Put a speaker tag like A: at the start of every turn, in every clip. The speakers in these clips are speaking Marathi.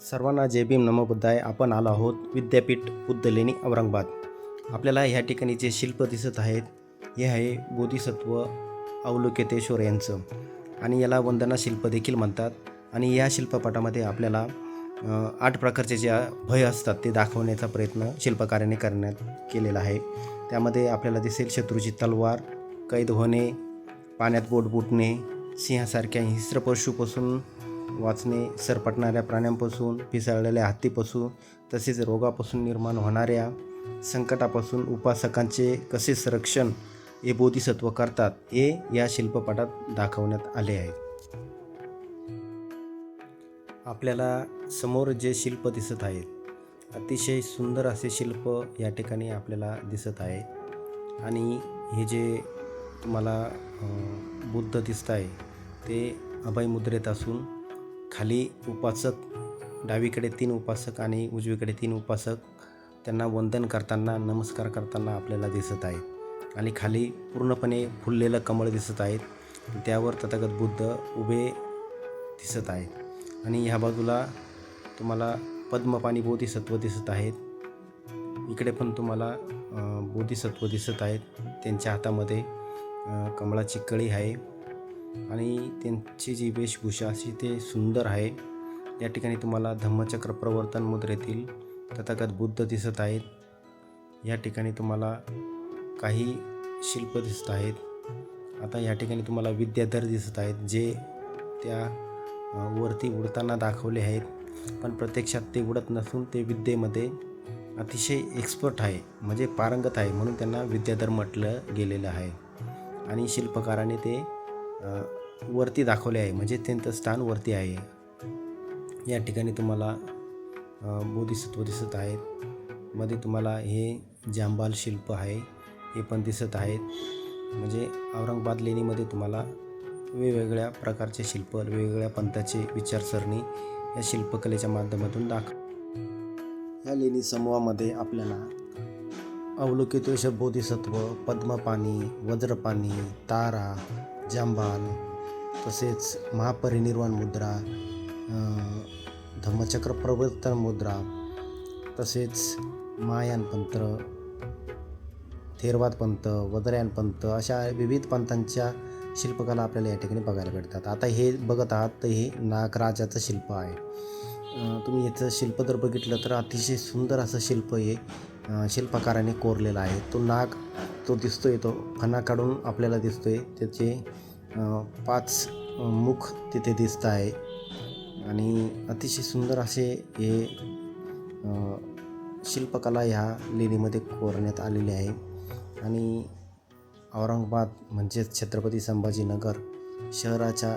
A: सर्वांना जय भीम नमो बुद्धाय. आपण आलो आहोत विद्यापीठ बुद्धलेणी औरंगाबाद. आपल्याला ह्या ठिकाणी जे शिल्प दिसत आहेत हे आहे बोधिसत्व अवलोकितेश्वर यांचं. आणि याला वंदना शिल्प देखील म्हणतात. आणि या शिल्पपटामध्ये आपल्याला आठ प्रकारचे जे भय असतात ते दाखवण्याचा प्रयत्न शिल्पकाराने करण्यात केलेला आहे. त्यामध्ये आपल्याला दिसेल शत्रूची तलवार कैद होणे पाण्यात बोट बुटणे सिंहासारख्या हिंस्र पशूपासून वाचणे सरपटणाऱ्या प्राण्यांपासून पिसाळलेल्या हत्तीपासून तसेच रोगापासून निर्माण होणाऱ्या संकटापासून उपासकांचे कसे संरक्षण हे बोधिसत्व करतात हे या शिल्पपटात दाखवण्यात आले आहे. आपल्याला समोर जे शिल्प दिसत आहेत अतिशय सुंदर असे शिल्प या ठिकाणी आपल्याला दिसत आहे. आणि हे जे तुम्हाला बुद्ध दिसत आहे ते अभय मुद्रेत असून खाली उपासक डावीकडे तीन उपासक आणि उजवीकडे तीन उपासक त्यांना वंदन करताना नमस्कार करताना आपल्याला दिसत आहे आणि खाली पूर्णपणे फुललेलं कमळ दिसत आहेत. त्यावर तथागत बुद्ध उभे दिसत आहेत. आणि ह्या बाजूला तुम्हाला पद्मपाणी बोधिसत्व दिसत आहेत. इकडे पण तुम्हाला बोधिसत्व दिसत आहेत. त्यांच्या हातामध्ये कमळाची कळी आहे. आणि त्यांची जी वेशभूषा अशी ते सुंदर आहे. या ठिकाणी तुम्हाला धम्मचक्र प्रवर्तन मुद्रेतील तथागत बुद्ध दिसत आहेत. या ठिकाणी तुम्हाला काही शिल्प दिसत आहेत. आता या ठिकाणी तुम्हाला विद्याधर दिसत आहेत जे त्या वरती उडताना दाखवले आहेत. पण प्रत्यक्षात ते उडत नसून ते विद्येमध्ये अतिशय एक्सपर्ट आहे. म्हणजे पारंगत आहे म्हणून त्यांना विद्याधर म्हटलं गेलेलं आहे. आणि शिल्पकाराने ते वरती दाखवले आहे. म्हणजे त्यांचं स्थान वरती आहे. या ठिकाणी तुम्हाला बोधिसत्व दिसत आहेत. मध्ये तुम्हाला हे जांबाल शिल्प आहे. हे पण दिसत आहेत. म्हणजे औरंगाबाद लेणीमध्ये तुम्हाला वेगवेगळ्या प्रकारचे शिल्प वेगवेगळ्या पंथाचे विचारसरणी या शिल्पकलेच्या माध्यमातून दाख या लेणी समूहामध्ये आपल्याला अवलोकितोष बोधिसत्व पद्मपाणी वज्रपाणी तारा जांबाल तसेच महापरिनिर्वाण मुद्रा धम्मचक्र प्रवर्तन मुद्रा तसेच महायान पंथ थेरवाद पंथ वदरयान पंथ अशा विविध पंथांच्या शिल्पकला आपल्याला या ठिकाणी बघायला भेटतात. आता हे बघत आहात तर हे नागराजाचं शिल्प आहे. तुम्ही याचं शिल्प जर बघितलं तर अतिशय सुंदर असं शिल्प हे शिल्पकाराने कोरलेला आहे. तो नाग तो दिसतोय तो फणा काढून आपल्याला दिसतोय. त्याचे पाच मुख तिथे दिसत आहे. आणि अतिशय सुंदर असे हे शिल्पकला ह्या लेणीमध्ये कोरण्यात आलेली आहे. आणि औरंगाबाद म्हणजेच छत्रपती संभाजीनगर शहराच्या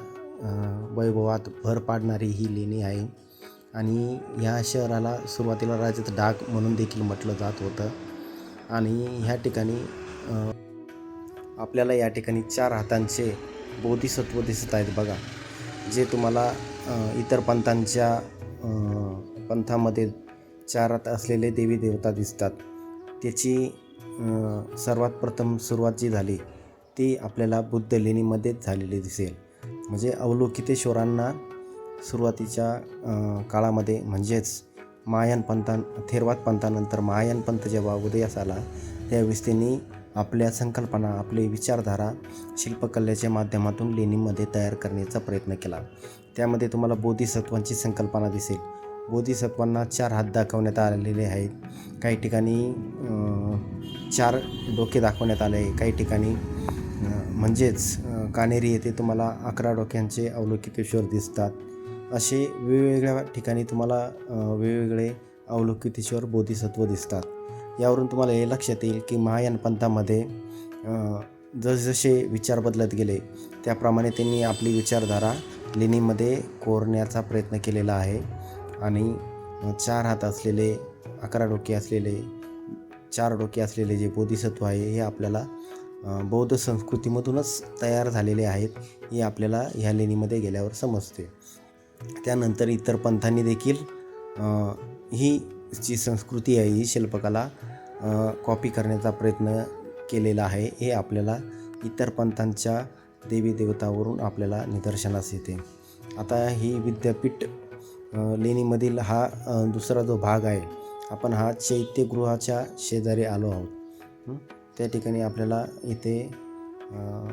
A: वैभवात भर पाडणारी ही लेणी आहे. आणि ह्या शहराला सुरुवातीला राजाचं डाग म्हणून देखील म्हटलं जात होतं. आणि ह्या ठिकाणी आपल्याला या ठिकाणी चार हातांचे बोधिसत्व दिसत आहेत बघा जे तुम्हाला इतर पंथांच्या पंथामध्ये चार हात असलेले देवी देवता दिसतात. त्याची सर्वात प्रथम सुरुवात जी झाली ती आपल्याला बुद्ध लेणीमध्येच झालेली दिसेल. म्हणजे अवलोकितेश्वरांना सुरुवातीच्या काळामध्ये म्हणजेच महायान पंथान थेरवाद पंथानंतर महायान पंथ जेव्हा उदयास आला त्यावेळेस त्यांनी आपल्या संकल्पना आपली विचारधारा शिल्पकलेच्या माध्यमातून लेणीमध्ये तयार करण्याचा प्रयत्न केला. त्यामध्ये तुम्हाला बोधिसत्वांची संकल्पना दिसेल. बोधिसत्वांना चार हात दाखवण्यात आलेले आहेत. काही ठिकाणी चार डोके दाखवण्यात आले आहे काही ठिकाणी म्हणजेच कानेरी येथे तुम्हाला अकरा डोक्यांचे अवलोकितेश्वर दिसतात. असे वेगवेगळ्या ठिकाणी तुम्हाला वेगवेगळे अवलोकितेश्वर बोधिसत्व दिसतात. यावरून तुम्हाला हे लक्षात येईल की महायान पंथामध्ये जसजसे विचार बदलत गेले त्याप्रमाणे त्यांनी आपली विचारधारा लेणीमध्ये कोरण्याचा प्रयत्न केलेला आहे. आणि चार हात असलेले अकरा डोके असलेले चार डोके असलेले जे बोधिसत्व आहे हे आपल्याला बौद्ध संस्कृतीमधूनच तयार झालेले आहेत हे आपल्याला ह्या लेणीमध्ये गेल्यावर समजते. त्यानंतर इतर पंथांनी देखील ही जी संस्कृती आहे ही शिल्पकला कॉपी करण्याचा प्रयत्न केलेला आहे. हे आपल्याला इतर पंथांच्या देवी देवतावरून आपल्याला निदर्शनास येते. आता ही विद्यापीठ लेणीमधील हा दुसरा जो भाग आहे आपण हा चैत्यगृहाच्या शेजारी आलो आहोत. त्या ठिकाणी आपल्याला इथे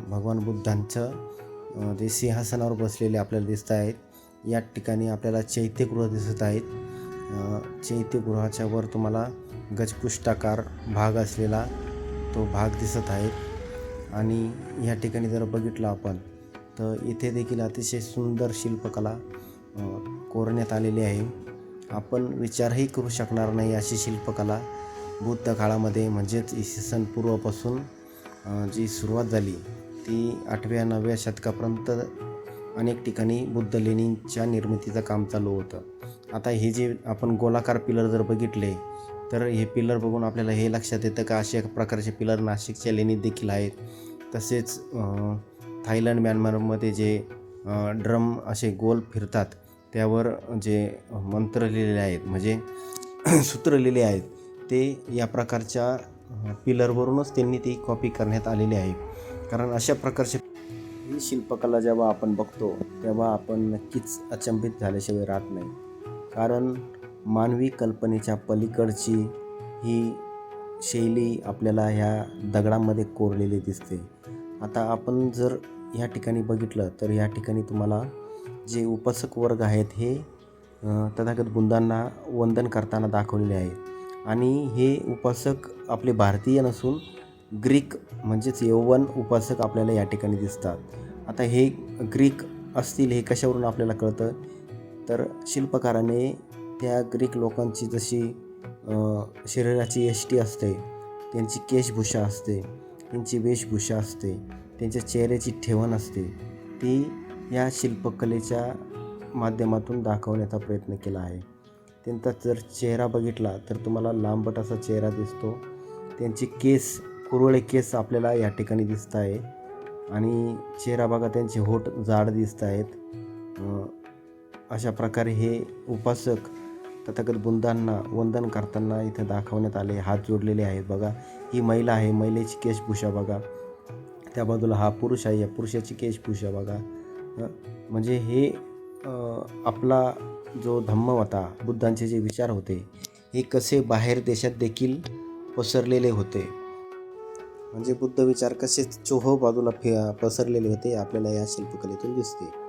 A: भगवान बुद्धांचं जे सिंहासनावर बसलेले आपल्याला दिसत आहेत या ठिकाणी आपल्याला चैत्यगृह दिसत आहेत. चैत्यगृहाच्या वर तुम्हाला गजपुष्टाकार भाग असलेला तो भाग दिसत आहे. आणि या ठिकाणी जर बघितलं आपण तर इथे देखील अतिशय सुंदर शिल्पकला कोरण्यात आलेली आहे. आपण विचारही करू शकणार नाही अशी शिल्पकला बुद्ध काळामध्ये म्हणजेच इसवी सन पूर्वापासून जी सुरुवात झाली ती आठव्या नवव्या शतकापर्यंत अनेक ठिकाणी बुद्ध लेणींच्या निर्मितीचं काम चालू होतं. आता हे जे आपण गोलाकार पिलर जर बघितले तर हे पिलर बघून आपल्याला हे लक्षात येतं का अशा प्रकारचे पिलर नाशिकच्या लेणीत देखील आहेत. तसेच थायलंड म्यानमारमध्ये जे ड्रम असे गोल फिरतात त्यावर जे मंत्र लिहिलेले आहेत म्हणजे सूत्र लिहिले आहेत ते या प्रकारच्या पिलरवरूनच त्यांनी ती कॉपी करण्यात आलेली आहे. कारण अशा प्रकारचे ही शिल्पकला जेव्हा आपण बघतो तेव्हा आपण नक्कीच अचंबित झाल्याशिवाय राहत नाही. कारण मानवी कल्पनेच्या पलीकडची ही शैली आपल्याला ह्या दगडामध्ये कोरलेली दिसते. आता आपण जर ह्या ठिकाणी बघितलं तर ह्या ठिकाणी तुम्हाला जे उपासक वर्ग आहेत हे तथागत बुंदांना वंदन करताना दाखवलेले आहे. आणि हे उपासक आपले भारतीय नसून ग्रीक म्हणजेच यौवन उपासक आपल्याला या ठिकाणी दिसतात. आता हे ग्रीक असतील हे कशावरून आपल्याला कळतं? तर शिल्पकाराने त्या ग्रीक लोकांची जशी शरीराची यष्टी असते त्यांची केशभूषा असते त्यांची वेशभूषा असते त्यांच्या चेहऱ्याची ठेवण असते ती या शिल्पकलेच्या माध्यमातून दाखवण्याचा प्रयत्न केला आहे. त्यांचा जर चेहरा बघितला तर तुम्हाला लांबट असा चेहरा दिसतो. त्यांचे केस कुरळे केस आपल्याला या ठिकाणी दिसत आहे. आणि चेहरा बघा त्यांचे होठ जाड दिसत आहेत. अशा प्रकारे हे उपासक तथागत बुंदांना वंदन करताना इथे दाखवण्यात आले हात जोडलेले आहेत बघा. ही महिला आहे महिलेची केशभूषा बघा. त्या बाजूला हा पुरुष आहे या पुरुषाची केशभूषा बघा. म्हणजे हे आपला जो धम्म होता बुद्धांचे जे विचार होते हे कसे बाहेर देशात देखील पसरलेले होते. म्हणजे बुद्ध विचार कसे चोहो बाजूला फे पसरलेले होते आपल्याला या शिल्पकलेतून दिसते.